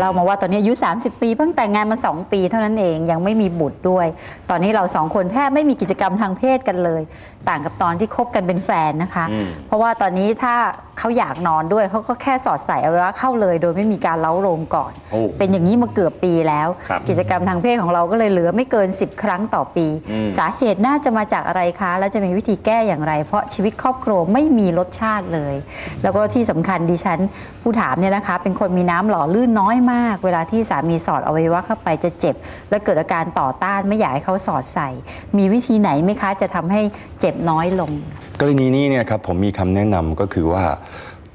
เรามาว่าตอนนี้อายุ 30 ปีเพิ่งแต่งงานมา 2 ปีเท่านั้นเองยังไม่มีบุตรด้วย ตอนนี้เราสองคนแทบไม่มีกิจกรรมทางเพศกันเลย ต่างกับตอนที่คบกันเป็นแฟนนะคะ อืม เพราะว่าตอนนี้ถ้า เขาอยากนอนด้วยเขาก็แค่สอดใส่อวัยวะเข้าเลยโดยไม่มีการเล้าโรมก่อน โอ้ เป็นอย่างนี้มาเกือบปีแล้ว ครับกิจกรรมทางเพศของเราก็เลยเหลือไม่เกิน 10 ครั้งต่อปี อืม สาเหตุน่าจะมาจากอะไรคะ และจะมีวิธีแก้อย่างไร เพราะชีวิตครอบครัวไม่มีรสชาติเลย แล้วก็ที่สำคัญดิฉันผู้ถามเนี่ยนะคะ เป็นคนมีน้ำหล่อลื่นน้อยมาก เวลาที่สามีสอดอวัยวะเข้าไปจะเจ็บ และเกิดอาการต่อต้านไม่อยากให้เขาสอดใส่ มีวิธีไหนไหมคะ จะทำให้เจ็บน้อยลง กรณีนี้เนี่ยครับผมมีคำแนะนำก็คือว่า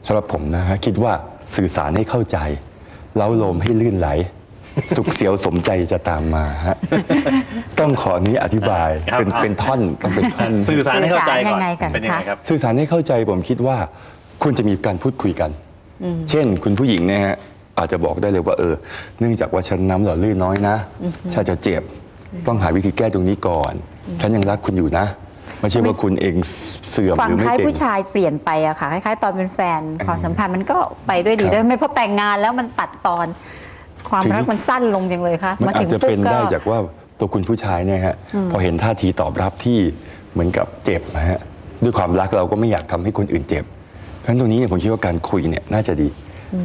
สำหรับผมนะฮะคิดว่าสื่อสารให้เข้าใจเล้าโลมให้ลื่นไหล สุขเสียวสมใจจะตามมาฮะต้องขอนี้อธิบายครับ เป็นเป็นท่อนต้องเป็นท่อน สื่อสารให้เข้าใจก่อน สื่อสารยังไงกันเป็นยังไงคะ ครับ สื่อสารให้เข้าใจผมคิดว่าควรจะมีการพูดคุยกัน เช่นคุณผู้หญิงเนี่ยฮะอาจจะบอกได้เลยว่าเออ เนื่องจากว่าฉันน้ำหล่อลื่นน้อยนะฉันจะเจ็บ ต้องหาวิธีแก้ตรงนี้ก่อน ฉันยังรักคุณอยู่นะ ไม่ใช่ว่าคุณเองเสื่อมฟัหงรือคไม่ล้ายเก่ง ผู้ชายเปลี่ยนไปอะค่ะคล้ายๆตอนเป็นแฟนความสัมพันธ์มันก็ไปด้วยดีครับได้ไม่พอแต่งงานแล้วมันตัดตอน ความถึงรักมันสั้นลงยังเลยคะมันอาจจะเป็นได้จากว่าตัวคุณผู้ชายเนี่ยฮะพอเห็นท่าทีตอบรับที่เหมือนกับเจ็บนะฮะด้วยความรักเราก็ไม่อยากทำให้คนอื่นเจ็บ เพราะฉะนั้นตรงนี้เนี่ยผมคิดว่าการคุยเนี่ยน่าจะดี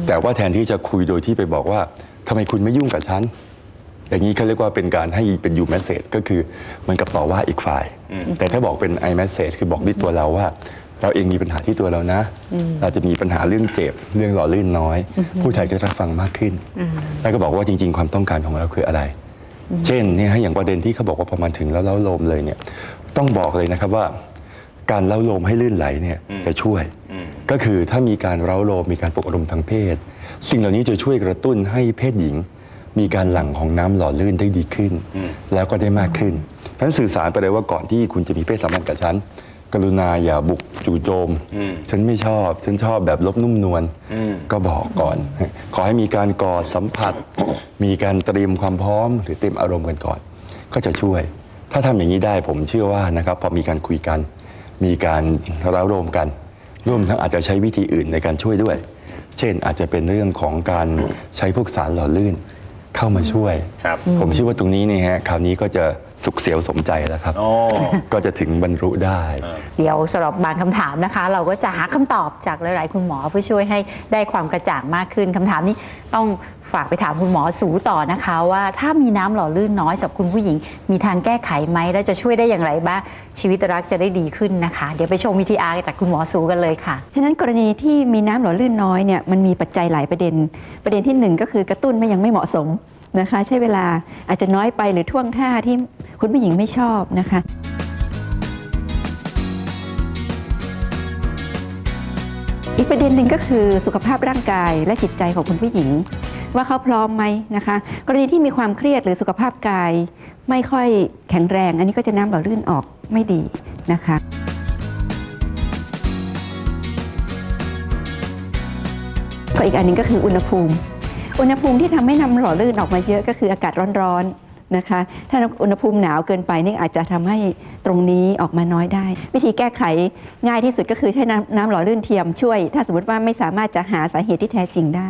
แต่ว่าแทนที่จะคุยโดยที่ไปบอกว่าทำไมคุณไม่ยุ่งกับฉัน อย่างนี้เขาเรียกว่าเป็นการให้เป็นยู m ม s เ a g e ก็คือเหมือนกับต่อว่าอีกฝ่าย แต่ถ้าบอกเป็น i message คือบอกด้วยตัวเราว่า เราเองมีปัญหาที่ตัวเรานะ เราจะมีปัญหาเรื่องเจ็บ เรื่องหล่อลื่นน้อย ผู้ชายก็จะรับฟังมากขึ้น แล้วก็บอกว่าจริง ๆ ความต้องการของเราคืออะไร เช่นเนี่ยให้อย่างประเด็นที่เขาบอกว่าพอมาถึงแล้วเล้าโลมเลยเนี่ยต้องบอกเลยนะครับว่า การเล้าโลมให้ลื่นไหลเนี่ยจะช่วย ก็คือถ้ามีการเล้าโลมมีการปลุกอารมณ์ทางเพศ สิ่งเหล่านี้จะช่วยกระตุ้นให้เพศหญิง มีการหลั่งของน้ำหล่อลื่นได้ดีขึ้น แล้วก็ได้มากขึ้นเพราะฉะนั้นสื่อสารไปเลยว่าก่อนที่คุณจะมีเพศสัมพันธ์กับฉัน กรุณาอย่าบุกจู่โจมอืมฉันไม่ชอบ ฉันชอบแบบลบนุ่มนวลอืมก็บอกก่อน ขอให้มีการกอดสัมผัส มีการเตรียมความพร้อม หรือเตรียมอารมณ์กันก่อน ก็จะช่วย ถ้าทำอย่างนี้ได้ผมเชื่อว่านะครับพอมีการคุยกัน มีการเร้าโรมกันร่วมทั้งอาจจะใช้วิธีอื่นในการช่วยด้วย เช่นอาจจะเป็นเรื่องของการใช้พวกสารหล่อลื่น เข้ามาช่วยครับผมเชื่อว่าตรงนี้เนี่ยฮะคราวนี้ก็จะ สุขเสียวสมใจแล้วครับโอ้ก็จะถึงบรรลุได้ เดี๋ยวสำหรับบางคำถามนะคะ เราก็จะหาคำตอบจากหลาย ๆ คุณหมอเพื่อช่วยให้ได้ความกระจ่างมากขึ้นคำถามนี้ต้องฝากไปถามคุณหมอสูต่อนะคะ ว่าถ้ามีน้ำหล่อลื่นน้อยสำหรับคุณผู้หญิง มีทางแก้ไขไหมและจะช่วยได้อย่างไรบ้างชีวิตรักจะได้ดีขึ้นนะคะ เดี๋ยวไปชมวิทีอาร์จากคุณหมอสูกันเลยค่ะ ฉะนั้นกรณีที่มีน้ำหล่อลื่นน้อยเนี่ยมันมีปัจจัยหลายประเด็น ประเด็นที่หนึ่งก็คือกระตุ้นไม่ยังไม่เหมาะสม นะคะ ใช้เวลาอาจจะน้อยไปหรือท่วงท่าที่คุณผู้หญิงไม่ชอบนะคะอีกประเด็นหนึ่งก็คือสุขภาพร่างกายและจิตใจของคุณผู้หญิง ว่าเขาพร้อมไหมนะคะ กรณีที่มีความเครียดหรือสุขภาพกาย ไม่ค่อยแข็งแรง อันนี้ก็จะน้ำหล่อลื่นออกไม่ดีนะคะ ก็อีกอันหนึงก็คืออุณหภูมิ อุณหภูมิที่ทำให้น้ำหล่อลื่นออกมาเยอะก็คืออากาศร้อนๆนะคะ ถ้าอุณหภูมิหนาวเกินไปนี่อาจจะทำให้ตรงนี้ออกมาน้อยได้ วิธีแก้ไขง่ายที่สุดก็คือใช้น้ำน้ำหล่อลื่นเทียมช่วย ถ้าสมมติว่าไม่สามารถจะหาสาเหตุที่แท้จริงได้